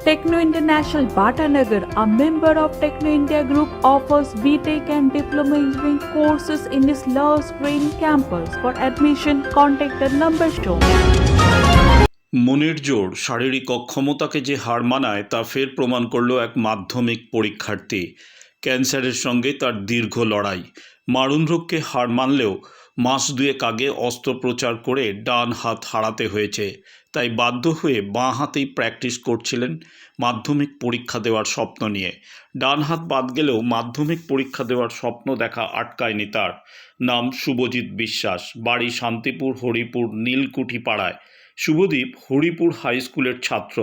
Techno International Bhatanagar, a member of Techno India Group, offers BTEC and Diploma Engineering courses in its Love Green campus. For admission, contact the number shown. মনের জোর শারীরিক অক্ষমতাকে যে হার মানায় তা ফের প্রমাণ করল এক মাধ্যমিক পরীক্ষার্থী ক্যান্সারের সঙ্গে তার দীর্ঘ লড়াই মারণ রোগকে হার মানলেও মাস দুয়েক আগে অস্ত্রোপচার করে ডান হাত হারাতে হয়েছে তাই বাধ্য হয়ে বাঁ হাতেই প্র্যাকটিস করছিলেন মাধ্যমিক পরীক্ষা দেওয়ার স্বপ্ন নিয়ে। ডান হাত বাদ গেলেও মাধ্যমিক পরীক্ষা দেওয়ার স্বপ্ন দেখা আটকায়নি তার। নাম শুভজিৎ বিশ্বাস। বাড়ি শান্তিপুর, হরিপুর নীলকুঠি পাড়ায় শুভদীপ হরিপুর হাই স্কুলের ছাত্র।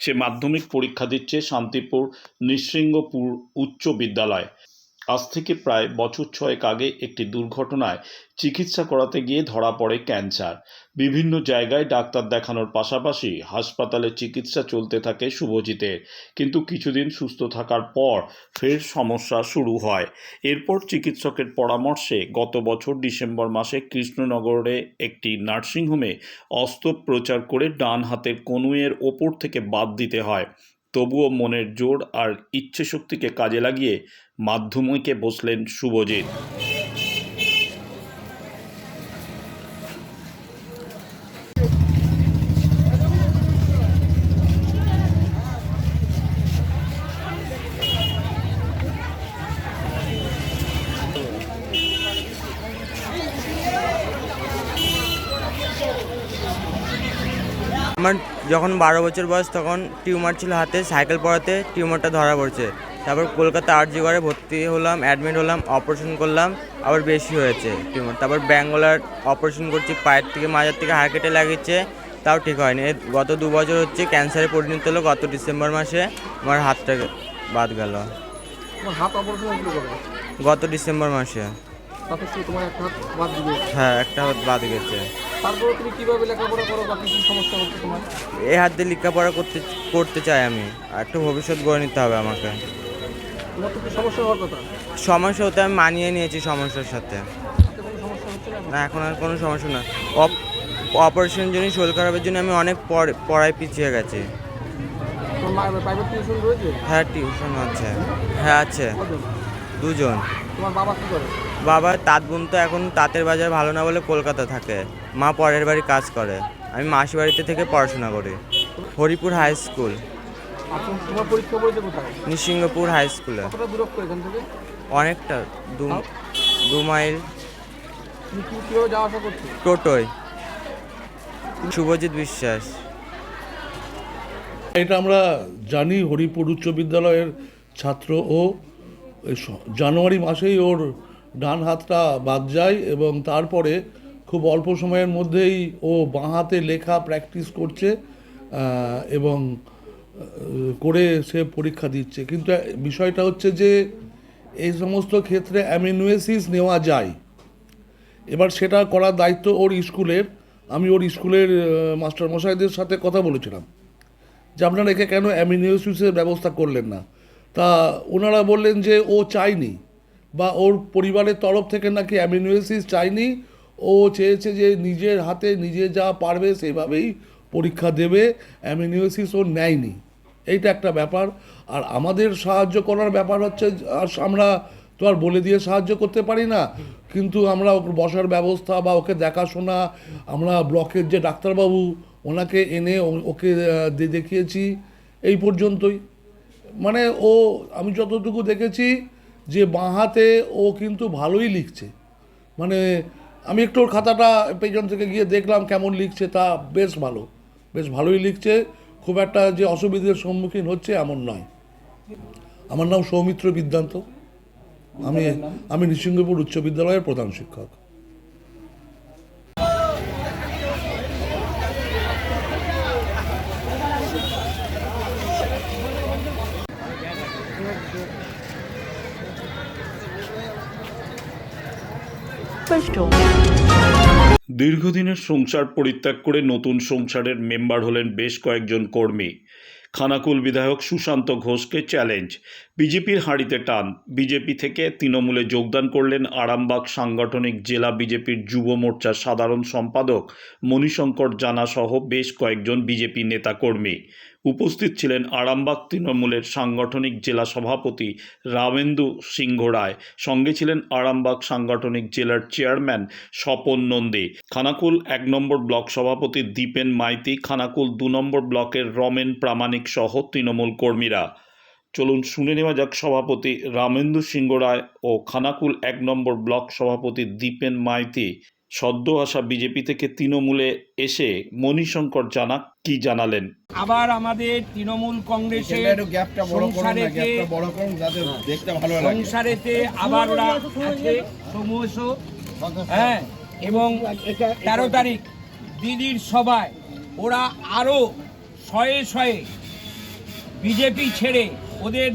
সে মাধ্যমিক পরীক্ষা দিচ্ছে শান্তিপুর নৃসিংহপুর উচ্চ বিদ্যালয়। আজ থেকে প্রায় বছর ছয়েক আগে একটি দুর্ঘটনায় চিকিৎসা করাতে গিয়ে ধরা পড়ে ক্যান্সার। বিভিন্ন জায়গায় ডাক্তার দেখানোর পাশাপাশি হাসপাতালে চিকিৎসা চলতে থাকে শুভজিতের। কিন্তু কিছুদিন সুস্থ থাকার পর ফের সমস্যা শুরু হয়। এরপর চিকিৎসকের পরামর্শে গত বছর ডিসেম্বর মাসে কৃষ্ণনগরে একটি নার্সিংহোমে অস্ত্রোপচার করে ডান হাতের কনুয়ের ওপর থেকে বাদ দিতে হয়। তবুও মনের জোর আর ইচ্ছে শক্তিকে কাজে লাগিয়ে মাধ্যমিকে বসলেন শুভজিৎ। আমার যখন বারো বছর বয়স তখন টিউমার ছিল হাতে সাইকেল পড়াতে টিউমারটা ধরা পড়ছে। তারপর কলকাতা আরজি করে ভর্তি হলাম অ্যাডমিট হলাম অপারেশন করলাম আবার বেশি হয়েছে টিউমার। তারপর ব্যাঙ্গোলার অপারেশন করছি পায়ের থেকে মাজার থেকে হাড় কেটে লাগিয়েছে তাও ঠিক হয়নি। এর গত দু বছর হচ্ছে ক্যান্সারে পরিণত হলো গত ডিসেম্বর মাসে আমার হাতটা বাদ গেল। হাত অপারেশন গত ডিসেম্বর মাসে। হ্যাঁ একটা হাত বাদ গেছে। তারপরে তুমি কীভাবে লেখাপড়া করো বা কি কি সমস্যা হচ্ছে তোমার? এই হাত দিয়ে লেখাপড়া করতে করতে চাই আমি। আর একটা ভবিষ্যৎ গড়ে নিতে হবে আমাকে। তোমার তো সমস্যা হওয়ার কথা? সমস্যা হতে আমি মানিয়ে নিয়েছি সমস্যার সাথে। হচ্ছে না এখন? আর কোনো সমস্যা না। অপারেশনের জন্য শরীর খারাপের জন্য আমি অনেক পড়- পড়ায় পিছিয়ে গেছি। হ্যাঁ টিউশন আছে। হ্যাঁ আছে। দুজন। তোমার বাবা কি করে? বাবা তাঁত বোন তো এখন তাঁতের বাজার ভালো না বলে কলকাতা থাকে। মা পরের বাড়ি কাজ করে। আমি মাসি বাড়িতে থেকে পড়াশোনা করি। হরিপুর হাই স্কুল আর তুমি- তোমার পরীক্ষা পড়েছে কোথায়? নিসিংহপুর হাই স্কুলে কতটা দূরত্ব এখান থেকে? অনেকটা দু দু মাইল। তুমি যাওয়া আসা করছ? টোটোয়। শুভজিৎ বিশ্বাস। এটা আমরা জানি হরিপুর উচ্চ বিদ্যালয়ের ছাত্র ও জানুয়ারি মাসেই ওর ডান হাতটা বাদ যায় এবং তারপরে খুব অল্প সময়ের মধ্যেই ও বাঁ হাতে লেখা প্র্যাকটিস করছে এবং করে সে পরীক্ষা দিচ্ছে। কিন্তু বিষয়টা হচ্ছে যে এই সমস্ত ক্ষেত্রে অ্যামিনুয়েসিস নেওয়া যায়। এবার সেটা করার দায়িত্ব ওর স্কুলের। আমি ওর স্কুলের মাস্টার মশাইদের সাথে কথা বলেছিলাম যে আপনারা একে কেন অ্যামিনিওসিসের ব্যবস্থা করলেন না? তা ওনারা বললেন যে ও চায়নি, বা ওর পরিবারের তরফ থেকে নাকি অ্যামিনিওসিস চায়নি ও চেয়েছে যে নিজের হাতে নিজে যা পারবে সেভাবেই পরীক্ষা দেবে অ্যামিনিওসিস ও নেয়নি। এইটা একটা ব্যাপার। আর আমাদের সাহায্য করার ব্যাপার হচ্ছে আমরা তো আর বলে দিয়ে সাহায্য করতে পারি না। কিন্তু আমরা ওর বসার ব্যবস্থা বা ওকে দেখাশোনা, আমরা ব্লকের যে ডাক্তারবাবু, ওনাকে এনে ওকে দেখিয়েছি। এই পর্যন্তই। মানে ও, আমি যতটুকু দেখেছি যে বাঁ হাতে ও কিন্তু ভালোই লিখছে। মানে আমি একটু ওর খাতাটা পেছন থেকে গিয়ে দেখলাম কেমন লিখছে, তা বেশ ভালো, বেশ ভালোই লিখছে। খুব একটা যে অসুবিধার সম্মুখীন হচ্ছে এমন নয়। আমার নাম সৌমিত্র বিদ্যান্ত। আমি আমি নৃসিংহপুর উচ্চ বিদ্যালয়ের প্রধান শিক্ষক। Number দীর্ঘদিনের সংসার পরিত্যাগ করে নতুন সংসারের মেম্বার হলেন বেশ কয়েকজন কর্মী। খানাকুল বিধায়ক সুশান্ত ঘোষকে চ্যালেঞ্জ। বিজেপির হাঁড়িতে টান। বিজেপি থেকে তৃণমূলে যোগদান করলেন আরামবাগ সাংগঠনিক জেলা বিজেপির যুব মোর্চার সাধারণ সম্পাদক মণিশঙ্কর জানা সহ বেশ কয়েকজন বিজেপি নেতাকর্মী। উপস্থিত ছিলেন আরামবাগ তৃণমূলের সাংগঠনিক জেলা সভাপতি রামেন্দু সিংহ রায়। সঙ্গে ছিলেন আরামবাগ সাংগঠনিক জেলার চেয়ারম্যান স্বপন নন্দী। খানাকুল এক নম্বর ব্লক সভাপতি দীপেন মাইতি, খানাকুল দু নম্বর ব্লকের রমেন প্রামাণিক সহ তৃণমূল কর্মীরা। চলুন শুনে নেওয়া যাক সভাপতি রামেন্দু সিংহ রায় ও খানাকুল এক নম্বর ব্লক সভাপতি দীপেন মাইতি। সদ্য আসা বিজেপি থেকে তৃণমূলে এসে মণিশঙ্কর জানা কি জানালেন? আবার আমাদের তৃণমূল কংগ্রেসের সংসারেতে সংসারেতে আবার ওরা আছে ক্রমশ হ্যাঁ এবং তেরো তারিখ দিদির সভায় ওরা আরও শয়ে শয়ে বিজেপি ছেড়ে ওদের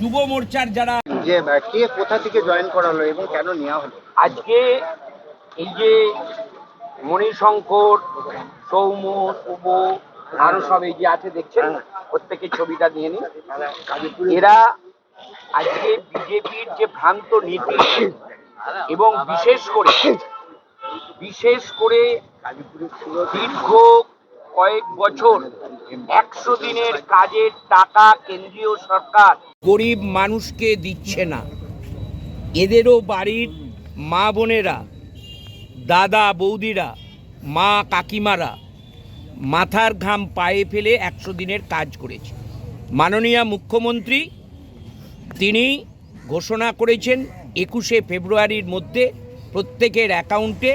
যুব মোর্চার যারা যে কে কোথা থেকে জয়েন করালো এবং কেন নেওয়া হলো? আজকে এই যে মণিশঙ্কর সৌম শুভ, আরও সব এই যে আছে দেখছেন, প্রত্যেকের ছবিটা নিয়ে নিন। এরা আজকে বিজেপির যে ভ্রান্ত নীতি এবং বিশেষ করে বিশেষ করে দীর্ঘ কয়েক বছর একশো দিনের কাজের টাকা কেন্দ্রীয় সরকার গরিব মানুষকে দিচ্ছে না। এদেরও বাড়ির মা বোনেরা দাদা বৌদিরা, মা কাকিমারা মাথার ঘাম পায়ে ফেলে একশো দিনের কাজ করেছে। মাননীয় মুখ্যমন্ত্রী, তিনি ঘোষণা করেছেন একুশে ফেব্রুয়ারির মধ্যে প্রত্যেকের অ্যাকাউন্টে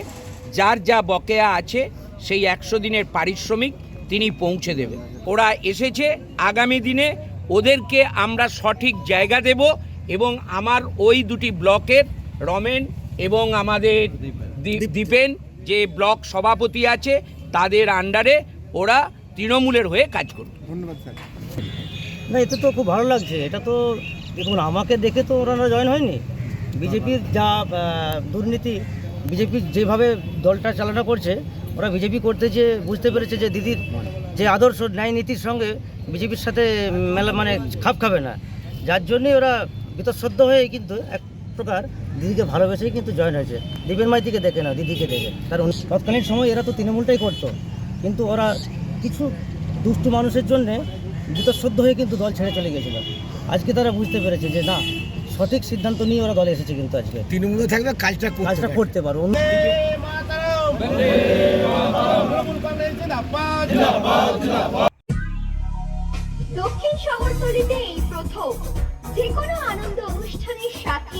যার যা বকেয়া আছে সেই একশো দিনের পারিশ্রমিক তিনি পৌঁছে দেবেন। ওরা এসেছে, আগামী দিনে ওদেরকে আমরা সঠিক জায়গা দেব এবং আমার ওই দুটি ব্লকের রমেন এবং আমাদের দীপেন যে ব্লক সভাপতি আছে তাদের আন্ডারে ওরা তৃণমূলের হয়ে কাজ করবে। ধন্যবাদ না এতে তো খুব ভালো লাগছে। এটা তো দেখুন আমাকে দেখে তো ওরা জয়েন হয়নি। বিজেপির যা দুর্নীতি বিজেপি যেভাবে দলটা চালনা করছে ওরা বিজেপি করতে যে বুঝতে পেরেছে যে দিদির যে আদর্শ ন্যায় নীতির সঙ্গে বিজেপির সাথে মেলা মানে খাপ খাবে না। যার জন্যই ওরা বিতঃসদ্য হয়ে কিন্তু এক প্রকার দিদিকে ভালোবেসেই কিন্তু জয়েন হয়েছে। দীপেন মাইতিকে দেখে না দিদিকে দেখে। কারণ তৎকালীন সময় এরা তো তৃণমূলটাই করতো। কিন্তু ওরা কিছু দুষ্টু মানুষের জন্যে বিতঃসদ্য হয়ে কিন্তু দল ছেড়ে চলে গেছিল আজকে তারা বুঝতে পেরেছে যে না সঠিক সিদ্ধান্ত নিয়ে ওরা দলে এসেছে কিন্তু আজকে। তৃণমূলে থাকলে কাজটা করতে কাজটা করতে পারো। দক্ষিণ শহরতলিতে এই প্রথম যে কোনো আনন্দ অনুষ্ঠানের সাথে